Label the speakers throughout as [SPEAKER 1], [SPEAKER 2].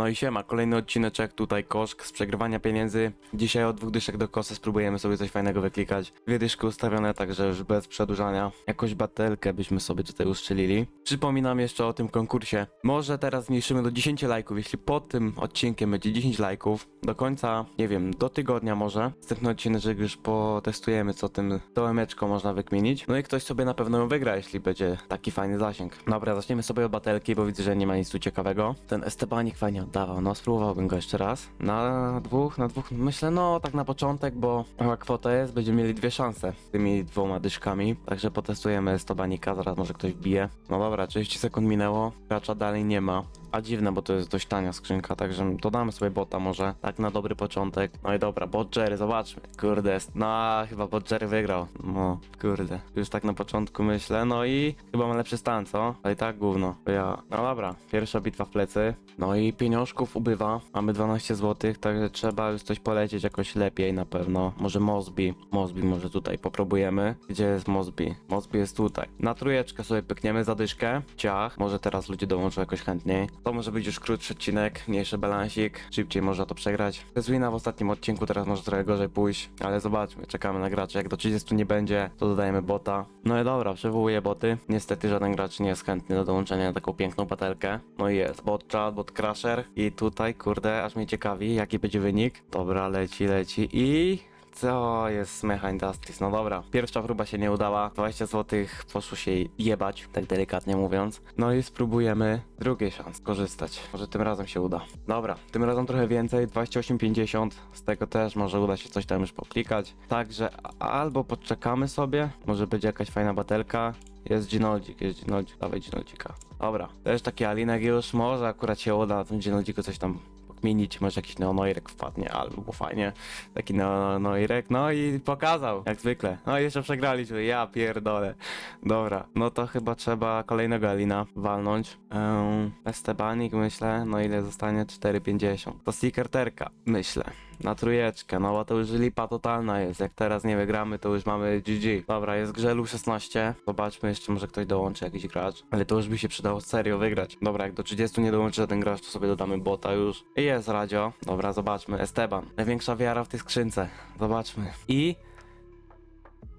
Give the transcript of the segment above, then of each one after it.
[SPEAKER 1] No i siema, kolejny odcineczek, tutaj koszk z przegrywania pieniędzy. Dzisiaj od dwóch dyszek do kosy spróbujemy sobie coś fajnego wyklikać. Dwie dyszki ustawione, także już bez przedłużania. Jakąś batelkę byśmy sobie tutaj uszczelili. Przypominam jeszcze o tym konkursie. Może teraz zmniejszymy do 10 lajków, jeśli pod tym odcinkiem będzie 10 lajków. Do końca, nie wiem, do tygodnia może. Następny odcinek już potestujemy, co tym dołemeczką można wykminić. No i ktoś sobie na pewno ją wygra, jeśli będzie taki fajny zasięg. Dobra, zaczniemy sobie od batelki, bo widzę, że nie ma nic tu ciekawego. Ten Estebanik fajnie oddawał, no spróbowałbym go jeszcze raz. Na dwóch, na dwóch, myślę, no tak na początek, bo mała kwota jest, będziemy mieli dwie szanse z tymi dwoma dyszkami. Także potestujemy Estebanika, zaraz może ktoś wbije. No dobra, 30 sekund minęło, gracza dalej nie ma. A dziwne, bo to jest dość tania skrzynka, także dodamy sobie bota może, tak na dobry początek. No i dobra, bot Jerry, zobaczmy. Kurde, no chyba bot Jerry wygrał. No, kurde. Już tak na początku myślę, no i chyba ma lepszy stan, co? Ale i tak gówno. To ja, no dobra, pierwsza bitwa w plecy. No i pieniążków ubywa, mamy 12 zł, także trzeba już coś polecieć jakoś lepiej na pewno. Może Mosby, Mosby może tutaj popróbujemy. Gdzie jest Mosby? Mosby jest tutaj. Na trójeczkę sobie pykniemy zadyszkę, ciach. Może teraz ludzie dołączą jakoś chętniej. To może być już krótszy odcinek, mniejszy balansik, szybciej można to przegrać. Bez wina w ostatnim odcinku teraz może trochę gorzej pójść, ale zobaczmy, czekamy na graczy. Jak do 30 nie będzie, to dodajemy bota. No i dobra, przywołuję boty. Niestety żaden gracz nie jest chętny do dołączenia na taką piękną patelkę. No i jest, bot chat, bot crusher i tutaj, kurde, aż mnie ciekawi, jaki będzie wynik. Dobra, leci, leci i... Co jest z Mecha Industries? No dobra, pierwsza próba się nie udała. 20 zł poszło się jebać, tak delikatnie mówiąc. No i spróbujemy drugiej szans korzystać. Może tym razem się uda. Dobra, tym razem trochę więcej, 28,50. Z tego też może uda się coś tam już poklikać. Także albo poczekamy sobie, może będzie jakaś fajna batelka. Jest Ginoldik, jest Ginoldik, dawaj Ginoldika. Dobra, też taki Alinek już, może akurat się uda na tym Ginoldiku coś tam pokminić, może jakiś neonoirek wpadnie, albo fajnie, taki neonoirek, no i pokazał, jak zwykle. No i jeszcze przegraliśmy, ja pierdolę. Dobra, no to chyba trzeba kolejnego Alina walnąć. Um, Estebanik myślę, no ile zostanie? 4,50. To stickerterka, myślę. Na trójeczkę, no bo to już lipa totalna jest. Jak teraz nie wygramy, to już mamy GG. Dobra, jest Grzelu 16. Zobaczmy jeszcze, może ktoś dołączy, jakiś gracz. Ale to już by się przydało serio wygrać. Dobra, jak do 30 nie dołączy żaden gracz, to sobie dodamy bota już. I jest radio. Dobra, zobaczmy. Esteban. Największa wiara w tej skrzynce. Zobaczmy. I...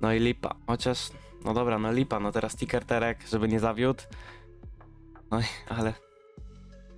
[SPEAKER 1] No i lipa. Chociaż... No dobra, no lipa. No teraz sticker terek, żeby nie zawiódł. No i... ale...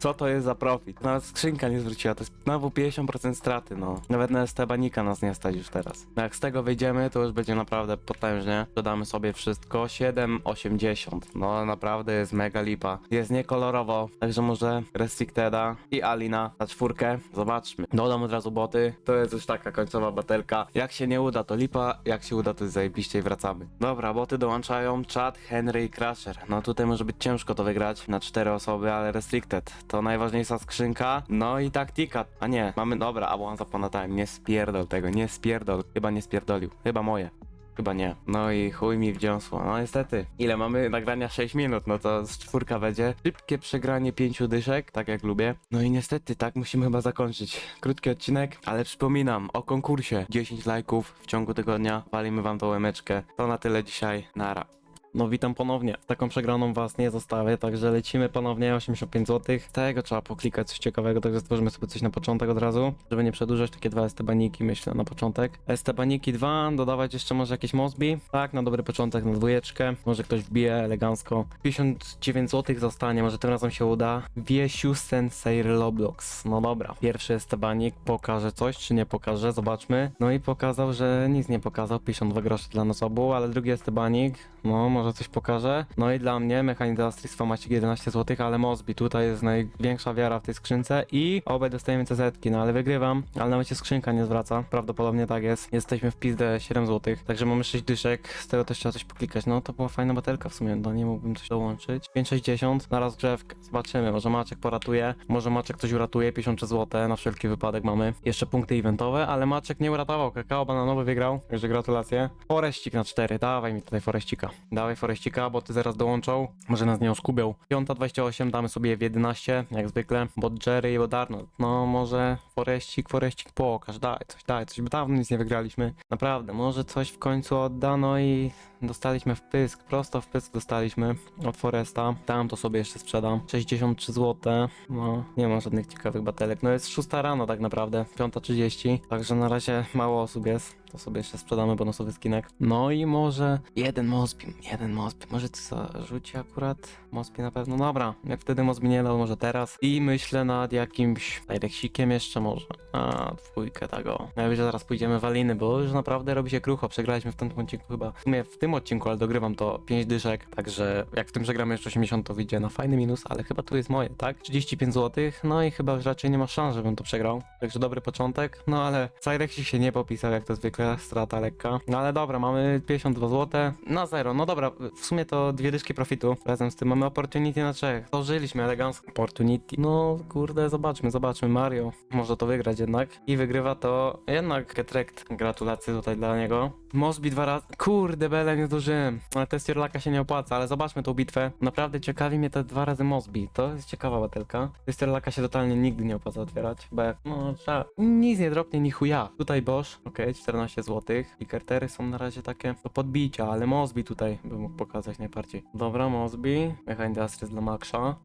[SPEAKER 1] Co to jest za profit? Nawet skrzynka nie zwróciła, to jest znowu 50% straty, no. Nawet na Estebanika nas nie stać już teraz. No jak z tego wyjdziemy, to już będzie naprawdę potężnie. Dodamy sobie wszystko. 7,80. No naprawdę jest mega lipa. Jest niekolorowo, także może Restricteda i Alina na czwórkę. Zobaczmy. Dodam od razu boty. To jest już taka końcowa batelka. Jak się nie uda, to lipa. Jak się uda, to jest zajebiście i wracamy. Dobra, boty dołączają. Chad, Henry i Crusher. No tutaj może być ciężko to wygrać na cztery osoby, ale Restricted. To najważniejsza skrzynka. No i taktika. A nie, mamy, dobra, a bo zapamiętałem. Nie spierdol tego, nie spierdol. Chyba nie spierdolił. Chyba moje. Chyba nie. No i chuj mi wdziąsło. No niestety. Ile mamy nagrania? 6 minut, no to z czwórka będzie. Szybkie przegranie pięciu dyszek, tak jak lubię. No i niestety, tak musimy chyba zakończyć. Krótki odcinek, ale przypominam o konkursie. 10 lajków w ciągu tygodnia. Walimy wam tą łemeczkę. To na tyle dzisiaj. Nara. No witam ponownie. Taką przegraną was nie zostawię, także lecimy ponownie 85 zł. Tego trzeba poklikać coś ciekawego, także stworzymy sobie coś na początek od razu, żeby nie przedłużać takie dwa estebaniki myślę na początek. Estebaniki 2, dodawać jeszcze może jakieś Mosby. Tak, na dobry początek na dwójeczkę. Może ktoś wbije elegancko. 59 zł zostanie, może tym razem się uda. Wiesiu Sensei Roblox. No dobra, pierwszy estebanik pokaże coś, czy nie pokaże, zobaczmy. No i pokazał, że nic nie pokazał, 52 grosze dla nas obu, ale drugi estebanik, no może coś pokaże. No i dla mnie Mechanindustries Famacik 11 zł, ale Mosby tutaj jest największa wiara w tej skrzynce i obaj dostajemy CZ-ki, no ale wygrywam, ale nawet się skrzynka nie zwraca, prawdopodobnie tak jest. Jesteśmy w pizdę 7 zł, także mamy 6 dyszek, z tego też trzeba coś poklikać. No to była fajna batelka w sumie, no nie mógłbym coś dołączyć. 5,60 na rozgrzewkę, zobaczymy, może Maczek poratuje, może Maczek coś uratuje, 53 zł, na wszelki wypadek mamy. Jeszcze punkty eventowe, ale Maczek nie uratował, kakao bananowy wygrał, także gratulacje. Foreścik na 4, dawaj mi tutaj foreścika. Dawaj dawaj Forestika, bo ty zaraz dołączą. Może nas nie oskubią. Piąta 28, damy sobie w 11, jak zwykle. Bot Jerry i bot Arnold. No może Forestik, Forestik pokaż, daj coś, daj coś, bo dawno nic nie wygraliśmy. Naprawdę, może coś w końcu oddano i dostaliśmy w pysk, prosto w pysk dostaliśmy od Foresta. Tam to sobie jeszcze sprzedam. 63 zł. No, nie ma żadnych ciekawych batelek. No jest 6 rano tak naprawdę, 5.30. Także na razie mało osób jest. To sobie jeszcze sprzedamy bonusowy skinek. No i może jeden Mosby, jeden Mosby. Może ty zarzuci akurat Mosby na pewno. Dobra, jak wtedy Mosby nie dał, może teraz. I myślę nad jakimś Directsikiem jeszcze może. A, dwójkę tego. Najwyżej zaraz pójdziemy w Aliny, bo już naprawdę robi się krucho. Przegraliśmy w tym odcinku chyba. W sumie w tym odcinku, ale dogrywam to 5 dyszek. Także jak w tym przegramy jeszcze 80, to wyjdzie na fajny minus, ale chyba tu jest moje, tak? 35 zł. No i chyba już raczej nie ma szans, żebym to przegrał. Także dobry początek. No ale Cyrexik się nie popisał, jak to zwykle. Strata lekka. No ale dobra, mamy 52 zł na zero. No dobra, w sumie to dwie dyszki profitu. Razem z tym mamy opportunity na trzech. Zdążyliśmy elegancko. Opportunity. No kurde, zobaczmy, zobaczmy. Mario może to wygrać jednak. I wygrywa to jednak Getrekt. Gratulacje tutaj dla niego. Mosby dwa razy. Kurde, Bele, nie zdążyłem. Ale test Laka się nie opłaca, ale zobaczmy tą bitwę. Naprawdę ciekawi mnie te dwa razy Mosby. To jest ciekawa batelka. Test Laka się totalnie nigdy nie opłaca otwierać, jak, no, trzeba... Nic nie dropnie, ni chuja. Tutaj Bosch, okej, 14 zł. I Cartery są na razie takie do podbicia, ale Mosby tutaj bym mógł pokazać najbardziej. Dobra, Mosby. The Astris dla Maxa.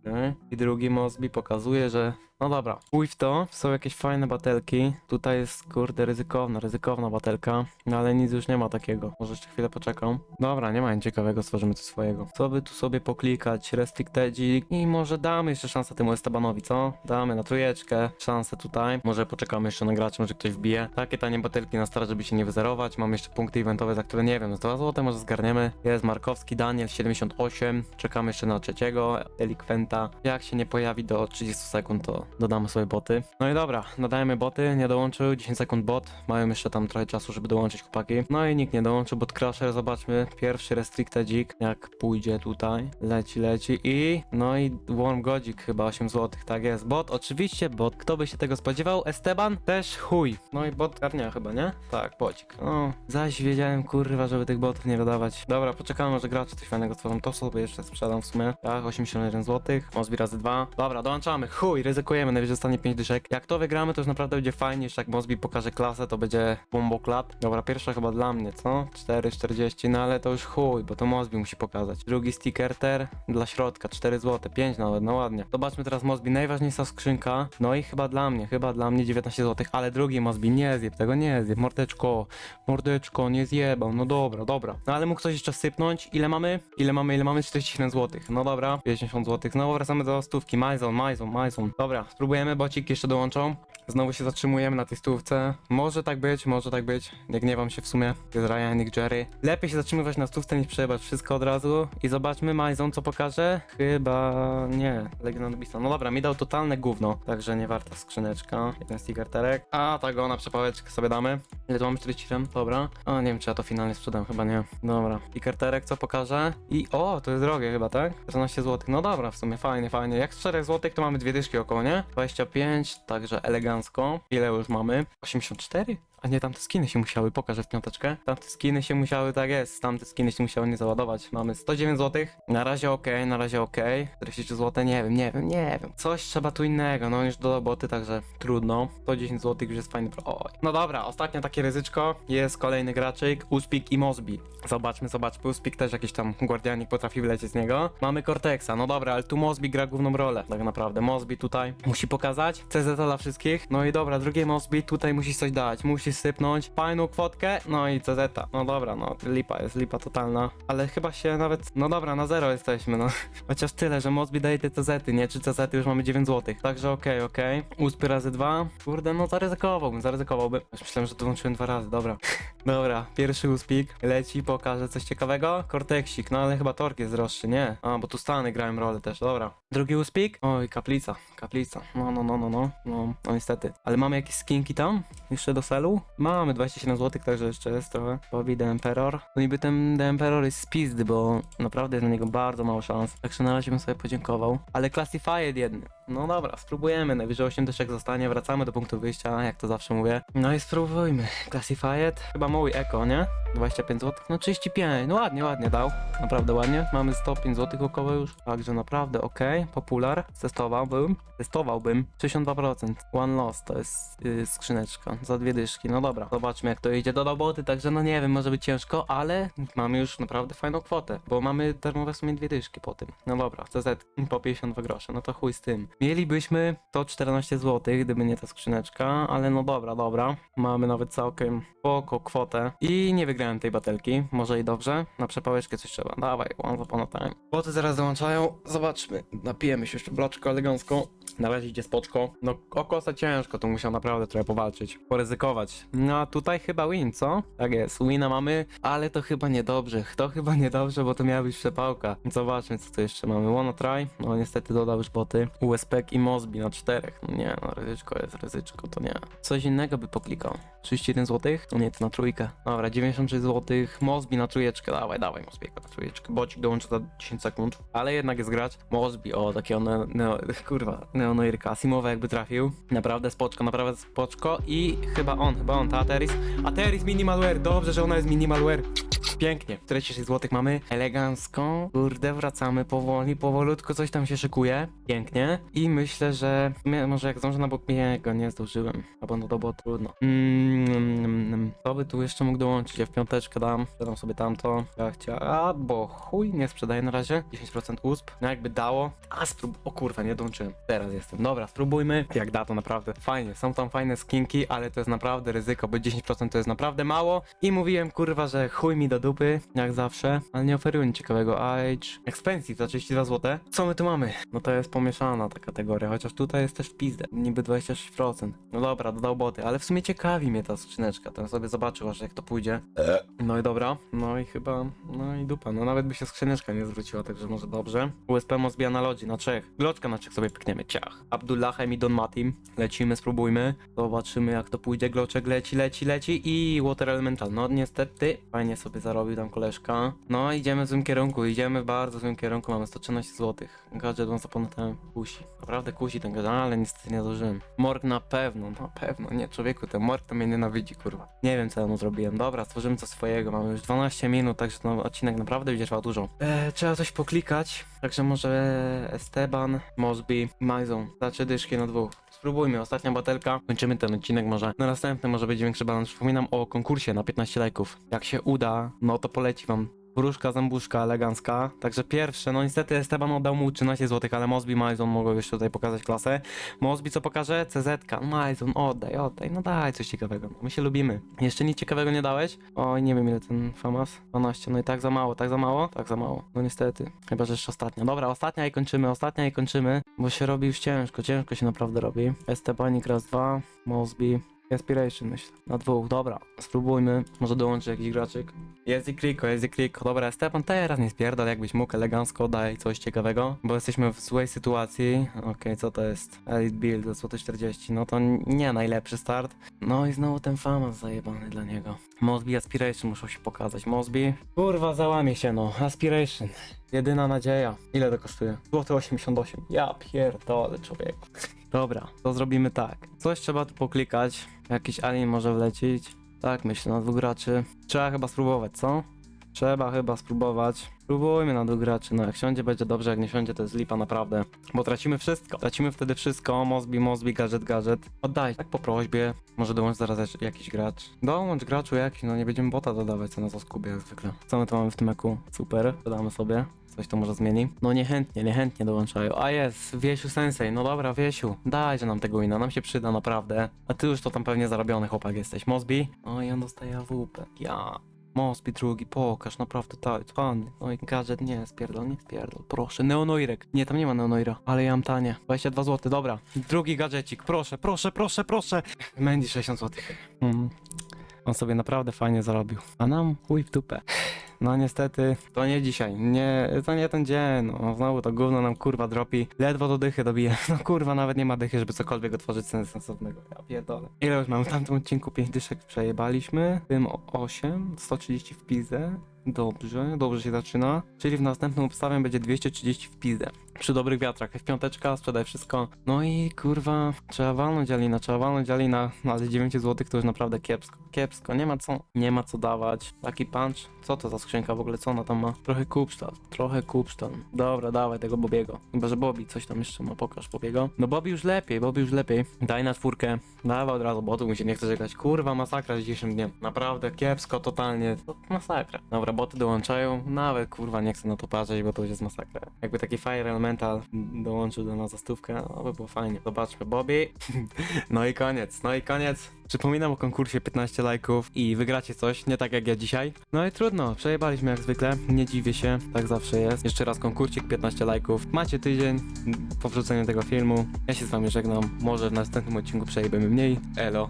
[SPEAKER 1] I drugi Mosby pokazuje, że no dobra, pój w to, są jakieś fajne batelki. Tutaj jest, kurde, ryzykowna, ryzykowna batelka, no ale nic już nie ma takiego. Może jeszcze chwilę poczekam. Dobra, nie ma nic ciekawego, stworzymy coś swojego. Co by tu sobie poklikać? Restrictedzik i może damy jeszcze szansę temu Estabanowi, co? Damy na trójeczkę szansę tutaj. Może poczekamy jeszcze na graczy, może ktoś wbije. Takie tanie batelki na start, żeby się nie wyzerować. Mam jeszcze punkty eventowe, za które nie wiem, z 2 zł może zgarniemy. Jest Markowski, Daniel 78. Czekamy jeszcze na trzeciego, Delikwenta. Jak się nie pojawi do 30 sekund, to dodamy sobie boty. No i dobra, dodajemy boty, nie dołączył, 10 sekund bot, mają jeszcze tam trochę czasu, żeby dołączyć chłopaki. No i nikt nie dołączył, bot crusher, zobaczmy, pierwszy restricted dzik, jak pójdzie tutaj, leci, leci i no i warm godzik chyba 8 zł, tak jest, bot, oczywiście bot, kto by się tego spodziewał, Esteban? Też chuj, no i bot garnia chyba, nie? Tak, bocik, no, zaś wiedziałem kurwa, żeby tych botów nie wydawać. Dobra, poczekamy, może gracze coś fajnego stworzą, to sobie jeszcze sprzedam w sumie, tak, 81 zł, Mozbi razy 2, dobra, dołączamy, chuj, ryzykujemy, najwyżej zostanie 5 dyszek. Jak to wygramy, to już naprawdę będzie fajnie, jeszcze jak Mozbi pokaże klasę, to będzie bombo clap. Dobra, pierwsza chyba dla mnie, co? 4,40, no ale to już chuj, bo to Mozbi musi pokazać. Drugi sticker ter dla środka, 4 zł, 5 nawet, no ładnie. Zobaczmy teraz Mozbi, najważniejsza skrzynka, no i chyba dla mnie, chyba dla mnie 19 zł, ale drugi Mozbi, nie zjeb tego, nie zjeb, mordeczko, mordeczko, nie zjebał, no dobra, dobra. No ale mógł coś jeszcze sypnąć, ile mamy? Ile mamy, ile mamy? 47 zł, no dobra, 50 zł, znowu wracamy do stówki, Majzon, Majzon, Majzon. Dobra, spróbujemy, bocik jeszcze dołączą. Znowu się zatrzymujemy na tej stówce. Może tak być, może tak być. Nie gniewam się w sumie. Jest Ryan, Nick Jerry. Lepiej się zatrzymywać na stówce niż przejebać wszystko od razu. I zobaczmy, Majzon co pokaże? Chyba nie. Legion Bisa. No dobra, mi dał totalne gówno. Także nie warta skrzyneczka. Jeden stigerterek. A, tak ona przepałeczkę sobie damy. Ile tu mamy? 47? Dobra. O, nie wiem czy ja to finalnie sprzedam, chyba nie. Dobra. Stigerterek co pokaże? I o, to jest drogie chyba, tak? 14 zł. No dobra, w sumie fajnie, fajnie. Jak z 4 zł to mamy dwie dyszki około, nie? 25, także elegancko. Ile już mamy? 84? A nie, tamte skiny się musiały, pokażę w piąteczkę. Tamte skiny się musiały, tak jest, tamte skiny się musiały nie załadować. Mamy 109 zł. Na razie okej, na razie okej. 43 zł, nie wiem, nie wiem, nie wiem. Coś trzeba tu innego, no już do roboty, także trudno. 110 zł już jest fajny. Oj. No dobra, ostatnie takie ryzyczko. Jest kolejny graczyk, Uspik i Mosby. Zobaczmy, zobaczmy. Uspik też jakiś tam guardianik potrafi wylecieć z niego. Mamy Cortexa, no dobra, ale tu Mosby gra główną rolę, tak naprawdę. Mosby tutaj musi pokazać. CZ dla wszystkich. No i dobra, drugie Mosby tutaj musi coś dać. Musi sypnąć fajną kwotkę, no i CZ. No dobra, no lipa jest, lipa totalna. Ale chyba się nawet, no dobra, na zero jesteśmy, no. Chociaż tyle, że Mosby daje te CZ, nie? Czy CZ już mamy 9 zł. Także okej, okej. Uspy razy dwa. Kurde, no zaryzykowałbym, zaryzykowałbym. Już myślałem, że to włączyłem dwa razy, dobra. Dobra, pierwszy uspik. Leci, pokaże coś ciekawego. Korteksik, no ale chyba Tork jest droższy, nie? A, bo tu Stany grałem rolę też, dobra. Drugi uspik? Oj, kaplica, kaplica. No, no, no, no, no. No, no niestety. Ale mamy jakieś skinki tam? Jeszcze do Mamy 27 zł, także jeszcze jest trochę. Bobby The Emperor. No niby ten The Emperor jest spizdy, bo naprawdę jest na niego bardzo mało szans. Także na razie bym sobie podziękował. Ale Classified jedny. No dobra, spróbujemy. Najwyżej 8 dyszek zostanie, wracamy do punktu wyjścia, jak to zawsze mówię. No i spróbujmy. Classified. Chyba mój Eko, nie? 25 zł. No 35. No ładnie, ładnie dał. Naprawdę ładnie. Mamy 105 zł około już. Także naprawdę okej. Popular. Testowałbym. Testowałbym. 62%. One loss to jest yy, skrzyneczka. Za dwie dyszki. No dobra. Zobaczmy jak to idzie do roboty. Także no nie wiem, może być ciężko, ale mamy już naprawdę fajną kwotę. Bo mamy darmowe w sumie dwie dyszki po tym. No dobra, CZ po 52 grosze. No to chuj z tym. Mielibyśmy to 14 zł, gdyby nie ta skrzyneczka, ale no dobra, dobra. Mamy nawet całkiem spoko kwotę. I nie wygrałem tej batelki. Może i dobrze. Na przepałeczkę coś trzeba. Dawaj, one upon a time. Boty zaraz dołączają. Zobaczmy. Napijemy się jeszcze bloczko elegancko. Na razie idzie spoczko. No o kosę ciężko, tu musiał naprawdę trochę powalczyć. Poryzykować. No a tutaj chyba win, co? Tak jest, wina mamy, ale to chyba niedobrze. To chyba niedobrze, bo to miała być przepałka. Zobaczmy co tu jeszcze mamy. Wanna try? No niestety dodał już boty. USP i Mosby na czterech. No nie, no ryzyczko jest, ryzyczko, to nie. Coś innego by poklikał. 31 zł? No nie, to na trójkę. Dobra, 93 zł. Mosby na trójeczkę. Dawaj, dawaj Mosbiego na trójeczkę. Bocik dołączy za 10 sekund. Ale jednak jest gracz. Mosby, o, takiego neo, neo, kurwa, neonoirka. Simowe jakby trafił. Naprawdę spoczko, naprawdę spoczko. I chyba on, chyba on, ta Ateris. Ateris Minimalware, dobrze, że ona jest Minimalware. Pięknie. 46 zł mamy. Elegancko. Kurde, wracamy powoli, powolutku coś tam się szykuje. Pięknie. I myślę, że mnie- może jak zdążę na bok go nie zdążyłem. Albo no to było trudno. Mm, mm, mm. Co by tu jeszcze mógł dołączyć? Ja piąteczkę dam. Dam sobie tamto. Ja chciałem. Bo chuj, nie sprzedaję na razie. 10% USP. No jakby dało. A, sprób... O kurwa, nie dołączyłem. Teraz jestem. Dobra, spróbujmy. Jak da to naprawdę fajnie. Są tam fajne skinki, ale to jest naprawdę ryzyko, bo 10% to jest naprawdę mało. I mówiłem kurwa, że chuj mi do dupy, jak zawsze, ale nie oferują nic ciekawego. Age Expensive za 32 zł. Co my tu mamy? No to jest pomieszana ta kategoria, chociaż tutaj jest też w. Niby 26%. No dobra, dodał boty, ale w sumie ciekawi mnie ta skrzyneczka. To sobie zobaczył, aż jak to pójdzie. No i dobra, no i chyba, no i dupa. No nawet by się skrzyneczka nie zwróciła, także może dobrze. USP Mozbia na lodzi, na trzech. Gloczka na trzech sobie pykniemy, ciach. Abdullahem i Don Matim. Lecimy, spróbujmy. Zobaczymy jak to pójdzie. Gloczek leci, leci, leci i Water Elemental. No niestety, fajnie sobie zarobił tam koleżka. No idziemy w złym kierunku, idziemy w bardzo złym kierunku. Mamy 113 zł. Gadżet on zapomniałem kusi. Naprawdę kusi ten gadżet, ale niestety nie zdążyłem. Morg na pewno, na pewno. Nie, człowieku, ten Morg to mnie nienawidzi, kurwa. Nie wiem co ja mu zrobiłem. Dobra, stworzymy coś swojego. Mamy już 12 minut, także no, odcinek naprawdę będzie trwał dużo. Eee, trzeba coś poklikać. Także może Esteban, Mosby, Majzon. Znaczy dyszki na dwóch. Spróbujmy, ostatnia batelka. Kończymy ten odcinek może. Na następny może będzie większy balans. Przypominam o konkursie na 15 lajków. Jak się uda, no to poleci wam Wróżka, zębuszka elegancka. Także pierwsze, no niestety Esteban oddał mu 13 zł, ale Mosby, Majzon mogą jeszcze tutaj pokazać klasę. Mosby co pokaże? CZ, Majzon, oddaj, oddaj, no daj coś ciekawego. My się lubimy. Jeszcze nic ciekawego nie dałeś? Oj, nie wiem ile ten famas. 12, no i tak za mało, tak za mało? Tak za mało. No niestety. Chyba, że jeszcze ostatnia. Dobra, ostatnia i kończymy, ostatnia i kończymy, bo się robi już ciężko, ciężko się naprawdę robi. Estebanik raz, dwa, Mosby. Inspiration myślę. Na dwóch, dobra. Spróbujmy. Może dołączy jakiś graczyk. Jest i Kriko, jest i Kriko. Dobra, Stepan teraz nie spierdol, jakbyś mógł elegancko daj coś ciekawego, bo jesteśmy w złej sytuacji. Okej, co to jest? Elite Build za złote 40. No to nie najlepszy start. No i znowu ten famas zajebany dla niego. Mosby Aspiration muszą się pokazać. Mosby. Kurwa, załamie się no. Aspiration. Jedyna nadzieja. Ile to kosztuje? Złote 88. Ja pierdolę, człowieku. Dobra, to zrobimy tak. Coś trzeba tu poklikać. Jakiś alien może wlecieć. Tak, myślę, na dwóch graczy. Trzeba chyba spróbować, co? Trzeba chyba spróbować. Spróbujmy na dwóch graczy. No jak siądzie będzie dobrze, jak nie siądzie to jest lipa naprawdę. Bo tracimy wszystko. Tracimy wtedy wszystko. Mozbi, Mozbi, gadżet, gadżet. Oddaj, tak po prośbie. Może dołącz zaraz jakiś- gracz. Dołącz graczu jakiś, no nie będziemy bota dodawać, co na to skubie jak zwykle. Co my tu mamy w tym eku? Super, dodamy sobie. Coś to może zmieni. No niechętnie, niechętnie dołączają. A jest, Wiesiu Sensei. No dobra, Wiesiu, dajże nam tego wina, nam się przyda naprawdę. A ty już to tam pewnie zarobiony chłopak jesteś. Mosby? No i on dostaje AWP. Ja. Mosby drugi, pokaż, naprawdę tak, fajny. No i gadżet, nie, spierdol, nie spierdol, proszę. Neonoirek. Nie, tam nie ma Neonoira, ale ja mam tanie. 22 zł, dobra. Drugi gadżecik, proszę, proszę, proszę, proszę. Mandy 60 zł. Mm. On sobie naprawdę fajnie zarobił. A nam chuj w dupę. No niestety, to nie dzisiaj, nie, to nie ten dzień, no znowu to gówno nam kurwa dropi, ledwo do dychy dobije, no kurwa nawet nie ma dychy, żeby cokolwiek otworzyć sens- sensownego, ja pierdolę. Ile już mamy w tamtym odcinku 5 dyszek przejebaliśmy, w tym 8, 130 w pizdę, dobrze, dobrze się zaczyna, czyli w następnym obstawiam będzie 230 w pizdę. Przy dobrych wiatrach, w piąteczka, sprzedaj wszystko. No i kurwa, trzeba walnąć Alina, trzeba walnąć Alina, no ale 9 zł to już naprawdę kiepsko, kiepsko, nie ma co, nie ma co dawać. Taki punch, co to za skrzynka w ogóle, co ona tam ma? Trochę kupsztal, trochę kupsztal. Dobra, dawaj tego Bobiego. Chyba, że Bobby coś tam jeszcze ma, pokaż Bobiego. No Bobby już lepiej, Bobby już lepiej. Daj na czwórkę, dawaj od razu, bo tu mi się nie chce żegnać. Kurwa, masakra z dzisiejszym dniem. Naprawdę kiepsko, totalnie, to masakra. Dobra, boty dołączają, nawet kurwa nie chcę na to patrzeć, bo to już jest masakra. Jakby taki Fire Elemental dołączył do nas za stówkę, no by było fajnie. Zobaczmy Bobby. no i koniec, no i koniec. Przypominam o konkursie 15 lajków i wygracie coś, nie tak jak ja dzisiaj. No i trudno, przejebaliśmy jak zwykle, nie dziwię się, tak zawsze jest. Jeszcze raz konkursik 15 lajków. Macie tydzień po wrzuceniu tego filmu. Ja się z wami żegnam, może w następnym odcinku przejebiemy mniej. Elo.